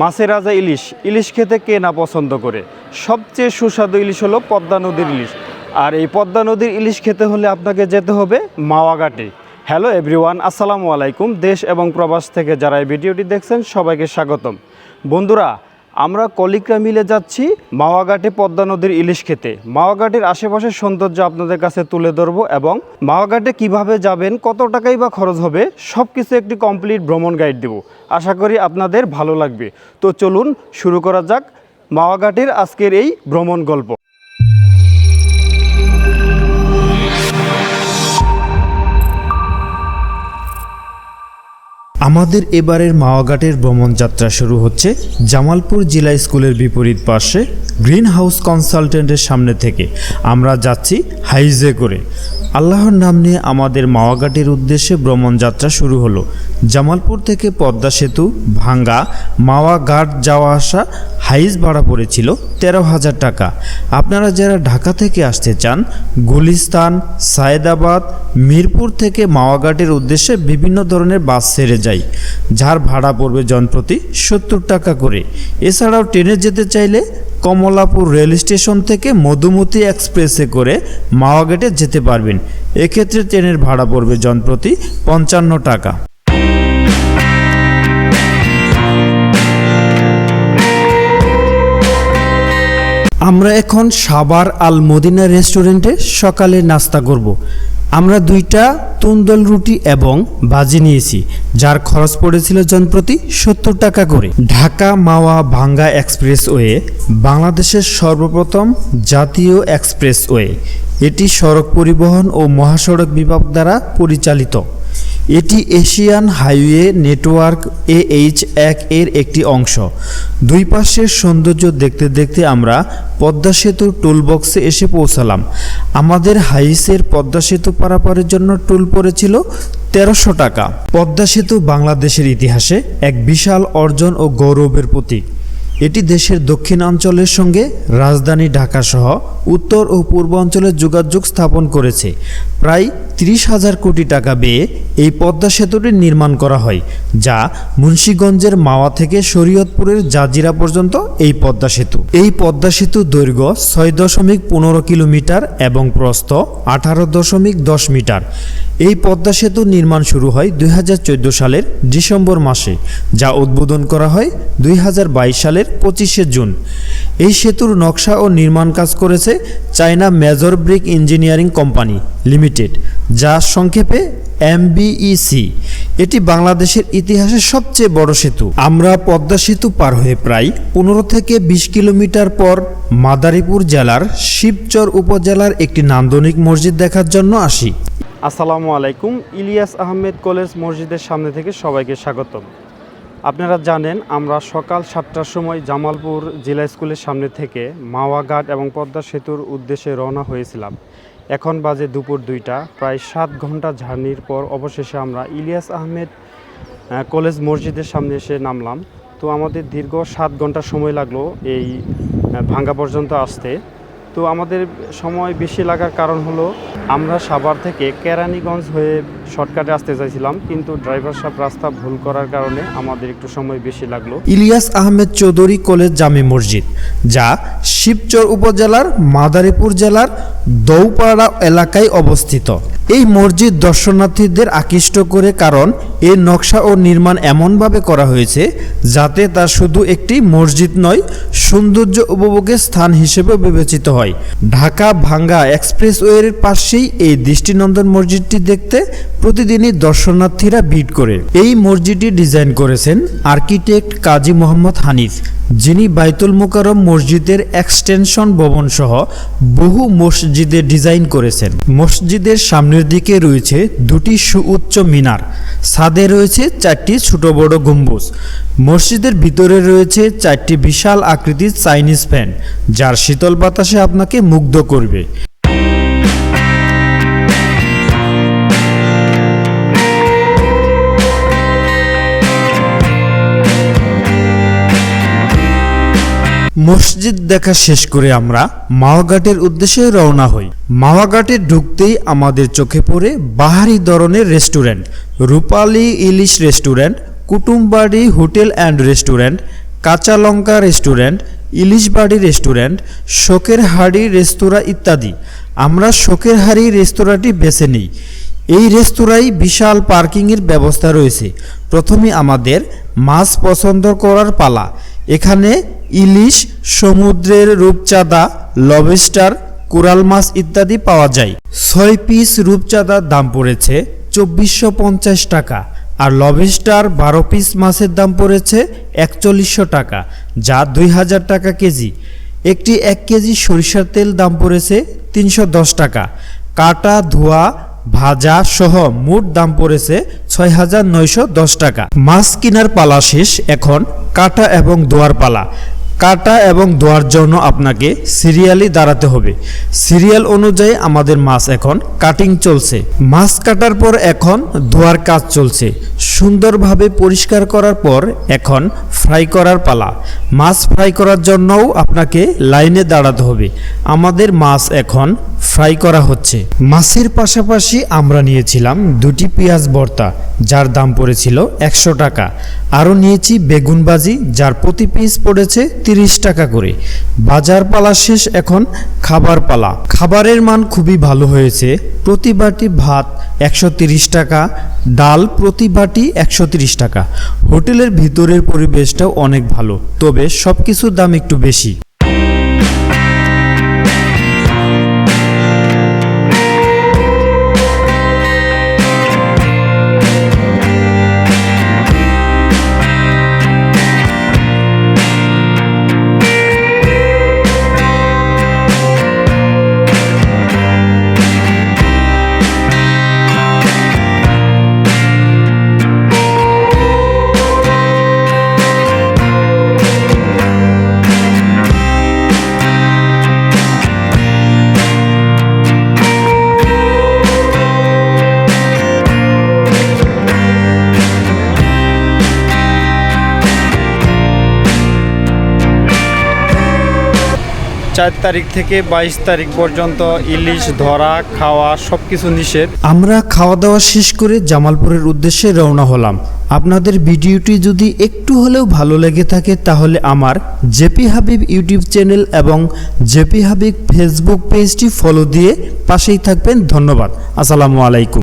মাছের রাজা ইলিশ। ইলিশ খেতে কে না পছন্দ করে? সবচেয়ে সুস্বাদু ইলিশ হলো পদ্মা নদীর ইলিশ। আর এই পদ্মা নদীর ইলিশ খেতে হলে আপনাকে যেতে হবে মাওয়াঘাটে। হ্যালো এভরিওয়ান, আসসালামু আলাইকুম। দেশ এবং প্রবাস থেকে যারা এই ভিডিওটি দেখছেন, সবাইকে স্বাগতম। বন্ধুরা আমরা কলিকরা মিলে যাচ্ছি মাওয়াঘাটে পদ্মা নদীর ইলিশ খেতে। মাওয়াঘাটের আশেপাশের সৌন্দর্য আপনাদের কাছে তুলে ধরবো এবং মাওয়াঘাটে কীভাবে যাবেন, কত টাকাই বা খরচ হবে সব কিছু একটি কমপ্লিট ভ্রমণ গাইড দেব। আশা করি আপনাদের ভালো লাগবে। তো চলুন শুরু করা যাক মাওয়াঘাটের আজকের এই ভ্রমণ গল্প। আমাদের এবারের মাওয়াঘাটের ভ্রমণ যাত্রা শুরু হচ্ছে জামালপুর জেলা স্কুলের বিপরীত পাশে গ্রিন হাউস কনসালটেন্টের সামনে থেকে। আমরা যাচ্ছি হাইজে করে। আল্লাহর নাম নিয়ে আমাদের মাওয়াঘাটের উদ্দেশ্যে ভ্রমণযাত্রা শুরু হলো। জামালপুর থেকে পদ্মা সেতু, ভাঙ্গা মাওয়াঘাট যাওয়া আসা, হাইজ ভাড়া পড়েছিল তেরো হাজার টাকা। আপনারা যারা ঢাকা থেকে আসতে চান, গুলিস্তান, সায়েদাবাদ, মিরপুর থেকে মাওয়াঘাটের উদ্দেশ্যে বিভিন্ন ধরনের বাস ছেড়ে যায় যার ভাড়া পড়বে জনপ্রতি সত্তর টাকা করে। এছাড়াও ট্রেনে যেতে চাইলে কমলাপুর রেল স্টেশন থেকে মধুমতি এক্সপ্রেসে করে মাওয়াঘাটে যেতে পারবেন। এক্ষেত্রে ট্রেনের ভাড়া পড়বে জনপ্রতি পঞ্চান্ন টাকা। আমরা এখন সাবার আল মদিনা রেস্টুরেন্টে সকালে নাস্তা করব। আমরা দুইটা তুন্দল রুটি এবং ভাজি নিয়েছি, যার খরচ পড়েছিল জনপ্রতি সত্তর টাকা করে। ঢাকা মাওয়া ভাঙ্গা এক্সপ্রেসওয়ে, বাংলাদেশের সর্বপ্রথম জাতীয় এক্সপ্রেসওয়ে। এটি সড়ক পরিবহন ও মহাসড়ক বিভাগ দ্বারা পরিচালিত। এটি Asian highway network A H এক এর একটি অংশ। দুই পাশের সৌন্দর্য দেখতে দেখতে আমরা পদ্মা সেতুর টোল বক্সে এসে পৌঁছালাম। আমাদের হাইসের পদ্মা সেতু পারাপারের জন্য টোল পড়েছিল তেরোশো টাকা। পদ্মা সেতু বাংলাদেশের ইতিহাসে এক বিশাল অর্জন ও গৌরবের প্রতীক। এটি দেশের দক্ষিণাঞ্চলের সঙ্গে রাজধানী ঢাকা সহ উত্তর ও পূর্ব অঞ্চলের যোগাযোগ স্থাপন করেছে। প্রায় তিরিশ হাজার কোটি টাকা ব্যয়ে এই পদ্মা সেতুটি নির্মাণ করা হয়, যা মুন্সীগঞ্জের মাওয়া থেকে শরীয়তপুরের জাজিরা পর্যন্ত এই পদ্মা সেতু। এই পদ্মা সেতু দৈর্ঘ্য ছয় দশমিক পনেরো কিলোমিটার এবং প্রস্থ আঠারো দশমিক দশ মিটার। এই পদ্মা সেতু নির্মাণ শুরু হয় দুই হাজার চোদ্দ সালের ডিসেম্বর মাসে, যা উদ্বোধন করা হয় দুই হাজার বাইশ সালের পঁচিশে জুন। এই সেতুর নকশা ও নির্মাণ কাজ করেছে China major bridge engineering company limited, যা সংক্ষেপে এমবিইসি। এটি বাংলাদেশের ইতিহাসের সবচেয়ে বড় সেতু। আমরা পদ্মা সেতু পার হয়ে প্রায় পনেরো থেকে বিশ কিলোমিটার পর মাদারীপুর জেলার শিবচর উপজেলার একটি নান্দনিক মসজিদ দেখার জন্য আসি। আসসালামু আলাইকুম, ইলিয়াস আহমেদ কলেজ মসজিদের সামনে থেকে সবাইকে স্বাগতম। আপনারা জানেন, আমরা সকাল সাতটার সময় জামালপুর জেলা স্কুলের সামনে থেকে মাওয়াঘাট এবং পদ্মা সেতুর উদ্দেশ্যে রওনা হয়েছিলাম। এখন বাজে দুপুর দুইটা, প্রায় সাত ঘণ্টা জার্নির পর অবশেষে আমরা ইলিয়াস আহমেদ কলেজ মসজিদের সামনে এসে নামলাম। তো আমাদের দীর্ঘ সাত ঘণ্টা সময় লাগল এই ভাঙ্গা পর্যন্ত আসতে। তো আমাদের সময় বেশি লাগার কারণ হলো, আমরা সাভার থেকে কেরানীগঞ্জ হয়ে শর্টকাটে আসতে চাইছিলাম, কিন্তু ড্রাইভার সাহেব রাস্তা ভুল করার কারণে আমাদের একটু সময় বেশি লাগল। ইলিয়াস আহমেদ চৌধুরী কলেজ জামে মসজিদ, যা শিবচর উপজেলার মাদারীপুর জেলার দৌপাড়া এলাকায় অবস্থিত। এই মসজিদ দর্শনার্থীদের আকৃষ্ট করে কারণ এর নকশা ও নির্মাণ এমনভাবে করা হয়েছে যাতে তা শুধু একটি মসজিদ নয়, সৌন্দর্য উপভোগের স্থান হিসেবে বিবেচিত হয়। ঢাকা ভাঙ্গা এক্সপ্রেসওয়ের পাশেই এই দৃষ্টিনন্দন মসজিদটি দেখতে প্রতিদিনই দর্শনার্থীরা ভিড় করে। এই মসজিদটি ডিজাইন করেছেন আর্কিটেক্ট কাজী মোহাম্মদ হানিফ, যিনি বাইতুল মোকারম মসজিদের এক্সটেনশন ভবন সহ বহু মসজিদের ডিজাইন করেছেন। মসজিদের সামনের দিকে রয়েছে দুটি সুউচ্চ মিনার। ছাদে রয়েছে চারটি ছোট বড় গম্বুজ। মসজিদের ভিতরে রয়েছে চারটি বিশাল আকৃতির চাইনিজ ফ্যান, যার শীতল বাতাসে আপনাকে মুগ্ধ করবে। মসজিদ দেখা শেষ করে আমরা মাওয়াঘাটের উদ্দেশ্যে রওনা হই। মাওয়াঘাটে ঢুকতেই আমাদের চোখে পড়ে বাহারি ধরনের restaurant, Rupali Ilish restaurant, Kutumbari hotel and restaurant, Kancha Lanka restaurant, ইলিশ বাড়ি রেস্টুরেন্ট, শোকের হাড়ি রেস্তোরাঁ ইত্যাদি। আমরা শোকের হাড়ি রেস্তোরাঁটি বেছে নিই। এই রেস্তোরাঁয় বিশাল পার্কিংয়ের ব্যবস্থা রয়েছে। প্রথমে আমাদের মাছ পছন্দ করার পালা। এখানে ইলিশ, সমুদ্রের রূপচাঁদা, লবেস্টার, কোরাল মাছ ইত্যাদি পাওয়া যায়। ছয় পিস রূপচাঁদার দাম পড়েছে চব্বিশশো পঞ্চাশ টাকা আর লবেস্টার বারো পিস মাছের দাম পড়েছে একচল্লিশশো টাকা, যা দুই হাজার টাকা কেজি। একটি এক কেজি সরিষার তেল দাম পড়েছে তিনশো দশ টাকা। কাটা, ধোয়া ভাজা সহ মোট দাম পড়েছে ছয় হাজার নয়শো দশ টাকা। মাছ কেনার পালা শেষ এখন কাটা এবং দোয়ার পালা। কাটা এবং দোয়ার জন্য আপনাকে সিরিয়ালি দাঁড়াতে হবে। সিরিয়াল অনুযায়ী আমাদের মাছ এখন কাটিং চলছে। মাছ কাটার পর এখন দোয়ার কাজ চলছে। সুন্দরভাবে পরিষ্কার করার পর এখন ফ্রাই করার পালা। মাছ ফ্রাই করার জন্যও আপনাকে লাইনে দাঁড়াতে হবে। আমাদের মাছ এখন ফ্রাই করা হচ্ছে। মাছের পাশাপাশি আমরা নিয়েছিলাম দুটি পেঁয়াজ ভর্তা, যার দাম পড়েছিল একশো টাকা। আরও নিয়েছি বেগুন ভাজি, যার প্রতি পিস পড়েছে তিরিশ টাকা করে। বাজার পালা শেষ এখন খাবার পালা। খাবারের মান খুবই ভালো হয়েছে। প্রতি বাটি ভাত একশো তিরিশ টাকা, ডাল প্রতি বাটি একশো টাকা। হোটেলের ভিতরের পরিবেশটাও অনেক ভালো, তবে সব কিছুর দাম একটু বেশি। চার তারিখ থেকে বাইশ তারিখ পর্যন্ত ইলিশ, ধরা, খাওয়া সব কিছু নিষেধ। আমরা খাওয়া দাওয়া শেষ করে জামালপুরের উদ্দেশ্যে রওনা হলাম। আপনাদের ভিডিওটি যদি একটু হলেও ভালো লেগে থাকে তাহলে আমার J P Habib YouTube channel এবং জেপি হাবিব ফেসবুক পেজটি ফলো দিয়ে পাশেই থাকবেন। ধন্যবাদ। আসসালামু আলাইকুম।